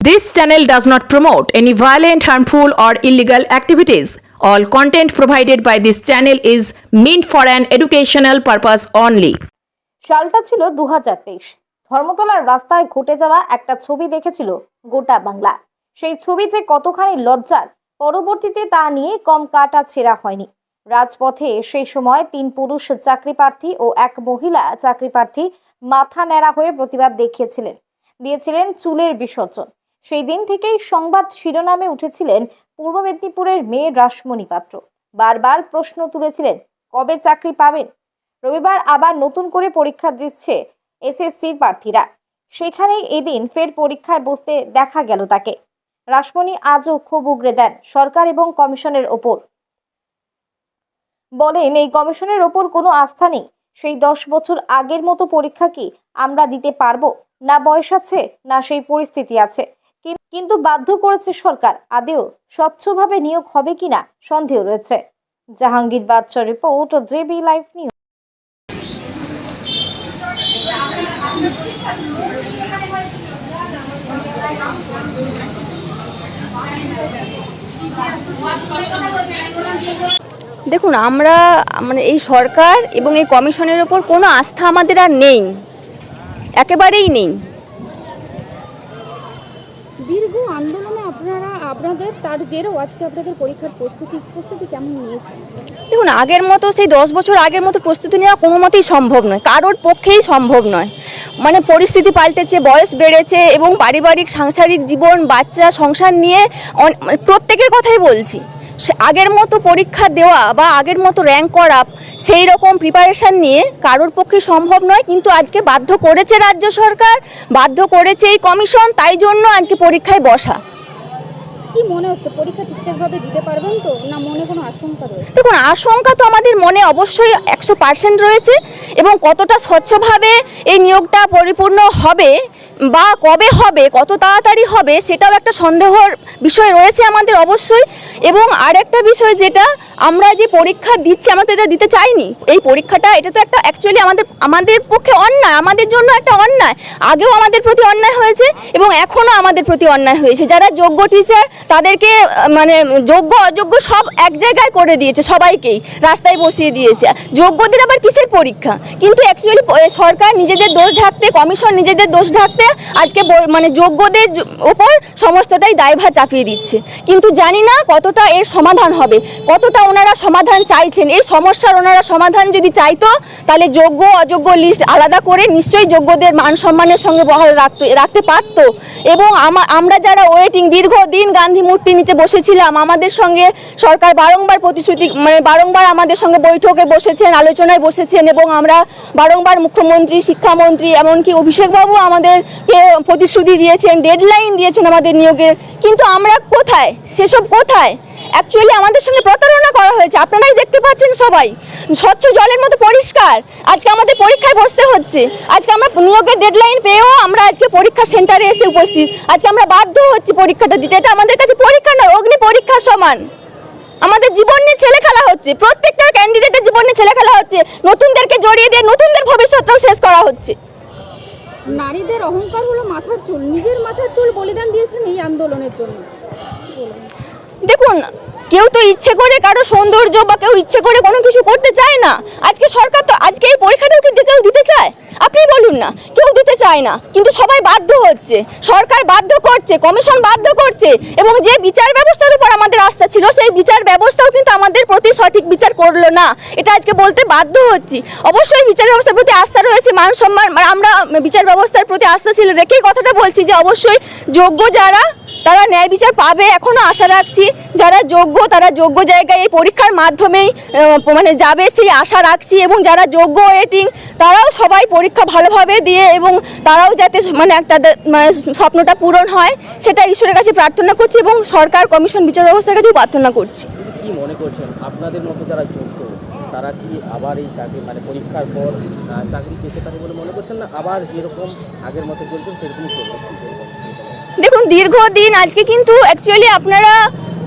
This channel does not promote any violent, harmful, or illegal activities. All content provided by this channel is meant for an educational purpose only. সালটা ছিল দু হাজার তেইশ। ধর্মতলার রাস্তায় ঘটে যাওয়া একটা ছবি দেখেছিল গোটা বাংলা। সেই ছবি যে কতখানি লজ্জার পরবর্তীতে তা নিয়ে কম কাটা ছেঁড়া হয়নি। রাজপথে সেই সময় তিন পুরুষ চাকরি প্রার্থী ও এক মহিলা চাকরি প্রার্থী মাথা ন্যাড়া হয়ে প্রতিবাদ দেখিয়েছিলেন। দিয়েছিলেন চুলের বিসর্জন। সেই দিন থেকেই সংবাদ শিরোনামে উঠেছিলেন পূর্ব মেদিনীপুরের মেয়ে রাসমণি পাত্র। বারবার প্রশ্ন তুলেছিলেন, কবে চাকরি পাবেন? রবিবার আবার নতুন করে পরীক্ষা দিচ্ছে এসএসসির প্রার্থীরা। সেখানেই এদিন ফের পরীক্ষায় বসতে দেখা গেল তাকে। রাসমণি আজও ক্ষোভ উগরে দেন, সরকার এবং কমিশনের ওপর। বলেন, এই কমিশনের ওপর কোনো আস্থা নেই। সেই দশ বছর আগের মতো পরীক্ষা কি আমরা দিতে পারব? না বয়স আছে, না সেই পরিস্থিতি আছে। কিন্তু বাধ্য করেছে সরকার। আদেও স্বচ্ছভাবে নিয়োগ হবে কিনা সন্দেহ রয়েছে। জাহাঙ্গীর বাদশাহ রিপোর্ট, জেবি লাইভ নিউজ। দেখুন, আমরা মানে এই সরকার এবং এই কমিশনের ওপর কোনো আস্থা আমাদের আর নেই। একেবারেই নেই। দীর্ঘ আন্দোলনে আপনারা, আপনাদের তার জেরেও আজকে আপনাদের পরীক্ষার প্রস্তুতি প্রস্তুতি কেমন নিয়েছেন দেখুন, আগের মতো সেই দশ বছর আগের মতো প্রস্তুতি নেওয়া কোনো মতেই সম্ভব নয়। কারোর পক্ষেই সম্ভব নয়। মানে পরিস্থিতি পাল্টেছে, বয়স বেড়েছে এবং পারিবারিক, সাংসারিক জীবন, বাচ্চা, সংসার নিয়ে মানে প্রত্যেকের কথাই বলছি। আগের মতো পরীক্ষা দেওয়া বা আগের মতো র্যাঙ্ক করা সেই রকম প্রিপারেশান নিয়ে কারোর পক্ষে সম্ভব নয়। কিন্তু আজকে বাধ্য করেছে রাজ্য সরকার বাধ্য করেছে এই কমিশন তাই জন্য আজকে পরীক্ষায় বসা। কি মনে হচ্ছে? পরীক্ষা ঠিকঠাকভাবে দিতে পারবেন তো? না মনে কোনো আশঙ্কা রয়েছে? দেখুন আশঙ্কা তো আমাদের মনে অবশ্যই একশো পার্সেন্ট রয়েছে এবং কতটা স্বচ্ছভাবে এই নিয়োগটা পরিপূর্ণ হবে বা কবে হবে, কত তাড়াতাড়ি হবে সেটাও একটা সন্দেহর বিষয় রয়েছে আমাদের অবশ্যই। এবং আরেকটা বিষয় যেটা আমরা যে পরীক্ষা দিচ্ছি, আমরা তো এটা দিতে চাইনি। এই পরীক্ষাটা, এটা তো একটা অ্যাকচুয়ালি আমাদের আমাদের পক্ষে অন্যায়, আমাদের জন্য একটা অন্যায়। আগেও আমাদের প্রতি অন্যায় হয়েছে এবং এখনও আমাদের প্রতি অন্যায় হয়েছে। যারা যোগ্য টিচার তাদেরকে মানে যোগ্য, অযোগ্য সব এক জায়গায় করে দিয়েছে সবাইকেই, রাস্তায় বসিয়ে দিয়েছে। যোগ্যদের আবার কিসের পরীক্ষা? কিন্তু অ্যাকচুয়ালি সরকার নিজেদের দোষ ঢাকতে কমিশন নিজেদের দোষ ঢাকতে আজকে মানে যোগ্যদের ওপর সমস্তটাই দায়ভার চাপিয়ে দিচ্ছে। কিন্তু জানি না কতটা এর সমাধান হবে, কতটা ওনারা সমাধান চাইছেন। এই সমস্যার ওনারা সমাধান যদি চাইতো, তাহলে যোগ্য, অযোগ্য লিস্ট আলাদা করে নিশ্চয়ই যোগ্যদের মান সম্মানের সঙ্গে বহাল রাখতো, রাখতে পারতো। এবং আমা- আমরা যারা ওয়েটিং দীর্ঘদিন গান্ধী মূর্তির নিচে বসেছিলাম, আমাদের সঙ্গে সরকার বারংবার প্রতিশ্রুতি মানে বারংবার আমাদের সঙ্গে বৈঠকে বসেছেন আলোচনায় বসেছেন এবং আমরা বারংবার মুখ্যমন্ত্রী, শিক্ষামন্ত্রী, এমনকি অভিষেকবাবু আমাদেরকে প্রতিশ্রুতি দিয়েছেন ডেডলাইন দিয়েছেন আমাদের নিয়োগের। কিন্তু আমরা কোথায়? সেসব কোথায়? অ্যাকচুয়ালি আমাদের সঙ্গে প্রতারণা করা হয়েছে। আপনারাই দেখতে পাচ্ছেন সবাই। স্বচ্ছ জলের মতো পরিষ্কার। আজকে আমাদের পরীক্ষায় বসতে হচ্ছে। আজকে আমরা নিয়োগের ডেডলাইন পেয়েও আমরা আজকে পরীক্ষা সেন্টারে এসে উপস্থিত। আজকে আমরা বাধ্য হচ্ছি পরীক্ষাটা দিতে। এটা আমাদের কাছে পরীক্ষা নয়, অগ্নি পরীক্ষার সমান। আমাদের জীবন নিয়ে ছেলে খেলা হচ্ছে প্রত্যেকটা ক্যান্ডিডেটের জীবন নিয়ে ছেলে খেলা হচ্ছে নতুনদেরকে জড়িয়ে দিয়ে নতুনদের ভবিষ্যৎটাও শেষ করা হচ্ছে। নারীদের অহংকার হলো মাথার চুল নিজের মাথার চুল বলিদান দিয়েছেন এই আন্দোলনের জন্য। দেখুন কেউ তো ইচ্ছে করে কারও সৌন্দর্য বা কেউ ইচ্ছে করে কোনো কিছু করতে চায় না। আজকে সরকার তো আজকে এই পরীক্ষাটাও কি কেউ দিতে চায়। আপনি বলুন না, কেউ দিতে চায় না, কিন্তু সবাই বাধ্য হচ্ছে। সরকার বাধ্য করছে, কমিশন বাধ্য করছে, এবং যে বিচার ব্যবস্থার উপর আমাদের আস্থা ছিল, সেই বিচার ব্যবস্থাও কিন্তু আমাদের প্রতি সঠিক বিচার করল না। এটা আজকে বলতে বাধ্য হচ্ছি। অবশ্যই বিচার ব্যবস্থার প্রতি আস্থা রয়েছে, মান সম্মান মানে আমরা বিচার ব্যবস্থার প্রতি আস্থা ছিল রেখেই কথাটা বলছি যে অবশ্যই যোগ্য যারা, তারা ন্যায় বিচার পাবে। এখনও আশা রাখছি যারা যোগ্য তারা যোগ্য জায়গায় এই পরীক্ষার মাধ্যমেই মানে যাবে সেই আশা রাখছি এবং যারা যোগ্য ওয়েটিং তারাও সবাই পরীক্ষা ভালোভাবে দিয়ে এবং তারাও যাতে মানে তাদের মানে স্বপ্নটা পূরণ হয় সেটা ঈশ্বরের কাছে প্রার্থনা করছি এবং সরকার কমিশন বিচার ব্যবস্থার কাছেও প্রার্থনা করছি। কি মনে করছেন আপনাদের মতো যারা যোগ্য তারা কি আবার এই চাকরি মানে পরীক্ষার পর চাকরি পেতে পারে বলে মনে করছেন না? আবার যেরকম আগের মতো চলছে সেরকমই চলবে দেখুন দীর্ঘদিন আজকে কিন্তু অ্যাকচুয়ালি আপনারা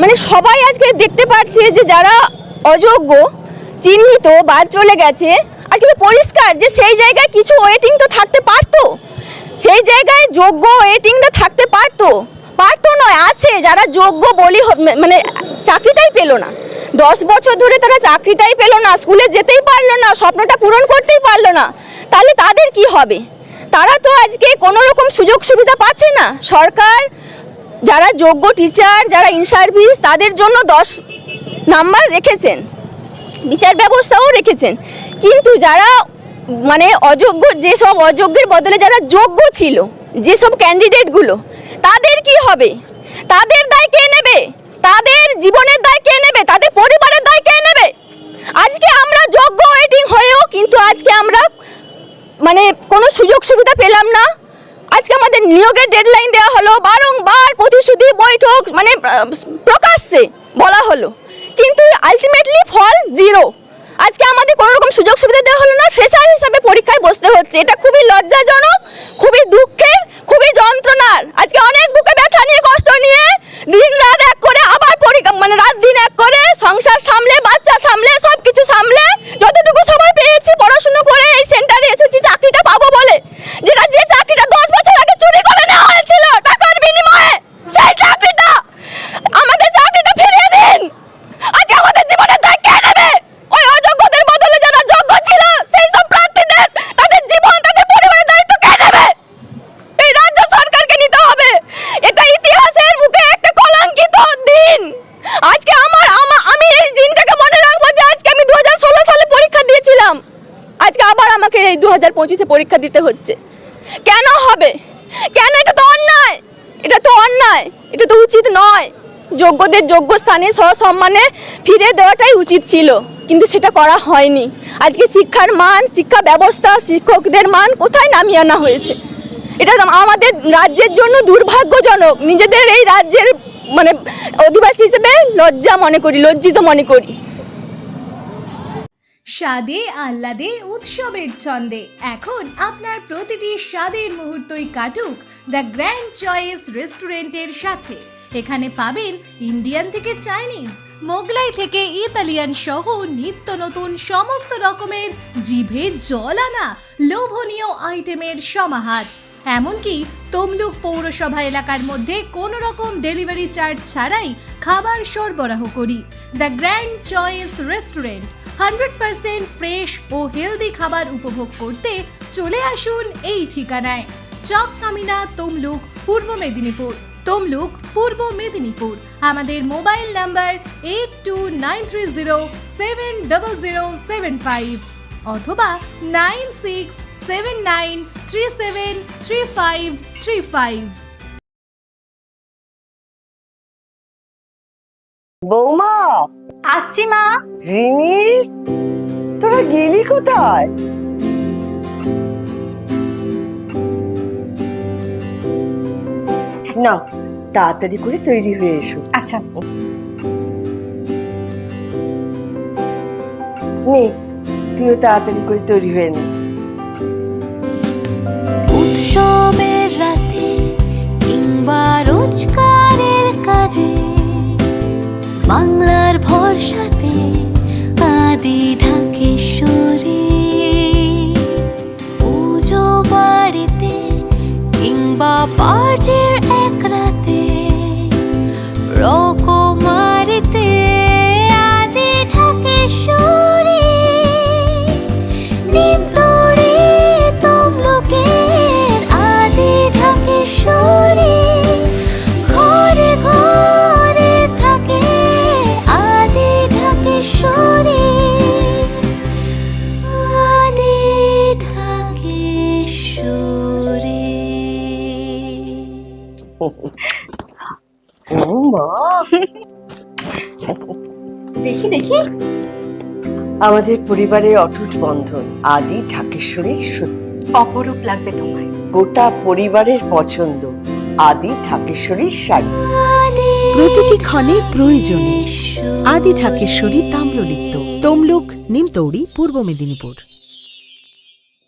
মানে সবাই আজকে দেখতে পাচ্ছে যে যারা অযোগ্য, চিহ্নিত বাদ চলে গেছে আজকে তো পরিষ্কার যে সেই জায়গায় কিছু ওয়েটিং তো থাকতে পারতো। সেই জায়গায় যোগ্য ওয়েটিংটা থাকতে পারতো। পারতো নয়, আছে, যারা যোগ্য বলি মানে চাকরিটাই পেল না। দশ বছর ধরে তারা চাকরিটাই পেল না, স্কুলে যেতেই পারল না, স্বপ্নটা পূরণ করতেই পারল না। তাহলে তাদের কি হবে? তারা তো আজকে কোনো রকম সুযোগ সুবিধা পাচ্ছে না। সরকার যারা যোগ্য টিচার যারা ইন সার্ভিস তাদের জন্য দশ নাম্বার রেখেছেন। বিচার ব্যবস্থাও রেখেছেন। কিন্তু যারা মানে অযোগ্য, যেসব অযোগ্যের বদলে যারা যোগ্য ছিল, যেসব ক্যান্ডিডেটগুলো তাদের কি হবে? তাদের দায় কে নেবে? তাদের জীবনের দায় কে নেবে? তাদের পরিবারের দায় কে নেবে? আজকে আমরা যোগ্য ওয়েটিং হয়েও কিন্তু আজকে আমরা মানে কোনো সুযোগ সুবিধা পেলাম না। আজকে আমাদের নিয়োগের ডেডলাইন দেওয়া হলো, বারংবার প্রতিশ্রুতি বৈঠক মানে প্রকাশ্যে বলা হলো। কিন্তু আলটিমেটলি ফল জিরো আজকে আমাদের কোনো রকম সুযোগ সুবিধা দেওয়া হলো না ফ্রেশার হিসাবে পরীক্ষায় বসতে হচ্ছে। এটা খুবই লজ্জাজনক, খুবই দুঃখের, খুবই যন্ত্রণার। আজকে অনেক বুকে ব্যথা নিয়ে, কষ্ট নিয়ে দিন রাত এক করে আবার পরীক্ষা মানে রাত দিন এক করে সংসার সামলে বাচ্চা সামলে সব কিছু সামলে যতটুকু সময় পেয়েছি পড়াশুনো করে এই সেন্টারে এসেছি চাকরিটা পাবো বলে যেটা যে চাকরিটা দশ বছর আগে চুরি করে নেওয়া হয়েছিল টাকার বিনিময়ে সেই চাকরিটা আমাদের চাকরিটা ফিরিয়ে দিন আজকে আমাদের জীবনের দায় কে নেবে ওই অযোগ্যদের বদলে যারা যোগ্য ছিল সেই সব প্রার্থীদের তাদের জীবন তাদের পরিবারের দায়িত্ব কে নেবে এই রাজ্য সরকারকে নিতে হবে এটা ইতিহাসের বুকে একটা কলঙ্কিত দিন আজকে আমার আমা- আমি এই দিনটাকে মনে রাখব যে আজকে আমি দু সালে পরীক্ষা দিয়েছিলাম আজকে আবার আমাকে এই দু হাজার পঁচিশে পরীক্ষা দিতে হচ্ছে। কেন হবে? কেন এটা তো অন্যায়? এটা তো অন্যায়। এটা তো উচিত নয়। যোগ্যদের যোগ্য স্থানে সসম্মানে ফিরে দেওয়াটাই উচিত ছিল, কিন্তু সেটা করা হয়নি। আজকে শিক্ষার মান, শিক্ষা ব্যবস্থা, শিক্ষকদের মান কোথায় নামিয়ে আনা হয়েছে? এটা আমাদের রাজ্যের জন্য দুর্ভাগ্যজনক। নিজেদের এই রাজ্যের মানে অধিবাসী হিসেবে লজ্জা মনে করি, লজ্জিত মনে করি। স্বাদে, আহ্লাদে, উৎসবের ছন্দে। এখন আপনার প্রতিটি স্বাদের মুহূর্তই কাটুক দ্য গ্র্যান্ড চয়েস রেস্টুরেন্টের সাথে। এখানে পাবেন ইন্ডিয়ান থেকে চাইনিজ, মোগলাই থেকে ইতালিয়ান সহ নিত্য নতুন সমস্ত রকমের জিভে জল আনা লোভনীয় আইটেমের সমাহার। এমনকি তমলুক পৌরসভা এলাকার মধ্যে কোনো রকম ডেলিভারি চার্জ ছাড়াই খাবার সরবরাহ করি। The grand choice restaurant hundred percent fresh O healthy খাবার উপভোগ করতে চলে আসুন এই ঠিকানায়। চক কামিনা তমলুক, পূর্ব মেদিনীপুর। তমলুক, পূর্ব মেদিনীপুর। আমাদের mobile number eight two nine three zero, seven double zero, seven five অথবা nine six, seven nine, three seven, three five three five. বৌমা! আসছি মা। রিমি তোরা গেলি কোথায়? না তাড়াতাড়ি করে তৈরি হয়ে এসো। আচ্ছা। নে তুইও তাড়াতাড়ি করে তৈরি হয়ে নে। উৎসবের রাতে কিংবা রোজকারের কাজে বাংলার ভরসাতে আদি ঢাকেশ্বরী। পুজো বাড়িতে কিংবা পার্টির দেখি আমাদের পরিবারের অটুট বন্ধন আদি ঢাকেশ্বরী সত্যি। অপরূপ লাগবে তোমায়। গোটা পরিবারের পছন্দ আদি ঢাকেশ্বরীর শাড়ি। প্রতিটি ক্ষণে প্রয়োজনে আদি ঢাকেশ্বরী তাম্রলিপ্ত তমলুক নিমতৌড়ি পূর্ব মেদিনীপুর।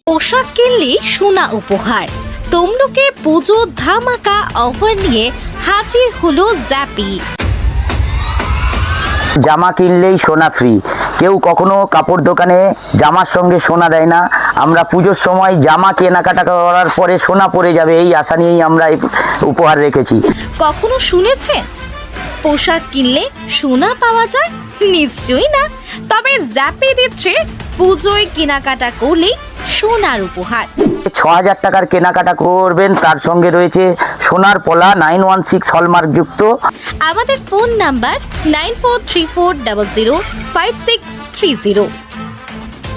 পোশাক কিনলে সোনা উপহার। তমলুকে পুজো ধামাকা অফার নিয়ে হাজির হলো জ্যাপি জামা কিনলেই সোনা ফ্রি কেউ কখনো কাপড় দোকানে জামার সঙ্গে সোনা দেয় না। আমরা পুজোর সময় জামা কেনাকাটা করার পরে সোনা পড়ে যাবে এই আশা নিয়েই আমরা এই উপহার রেখেছি। কখনো শুনেছেন? পোশাক কিনলে সোনা পাওয়া যায়? নিশ্চয়ই না। তবে জ্যাপে দিচ্ছে পুজোয় কেনাকাটা করলেই সোনার উপহার। ছ হাজার টাকার কেনাকাটা করবেন তার সঙ্গে রয়েছে সোনার পলা নাইন ওয়ান সিক্স হলমার্ক যুক্ত। আমাদের phone number nine four three four double zero five six three zero.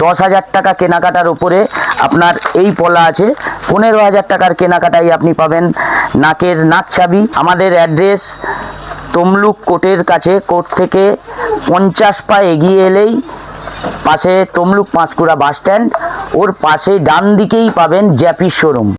দশ হাজার টাকা কেনাকাটার উপরে আপনার এই পলা আছে। পনেরো হাজার টাকার কেনাকাটাই আপনি পাবেন। নাকের নাক ছাবি আমাদের অ্যাড্রেস তমলুক কোর্টের কাছে। কোর্ট থেকে পঞ্চাশ পা এগিয়ে এলেই পাশে তমলুক পাঁশকুড়া বাস স্ট্যান্ড। ওর পাশে ডান দিকেই পাবেন জ্যাপির শোরুম।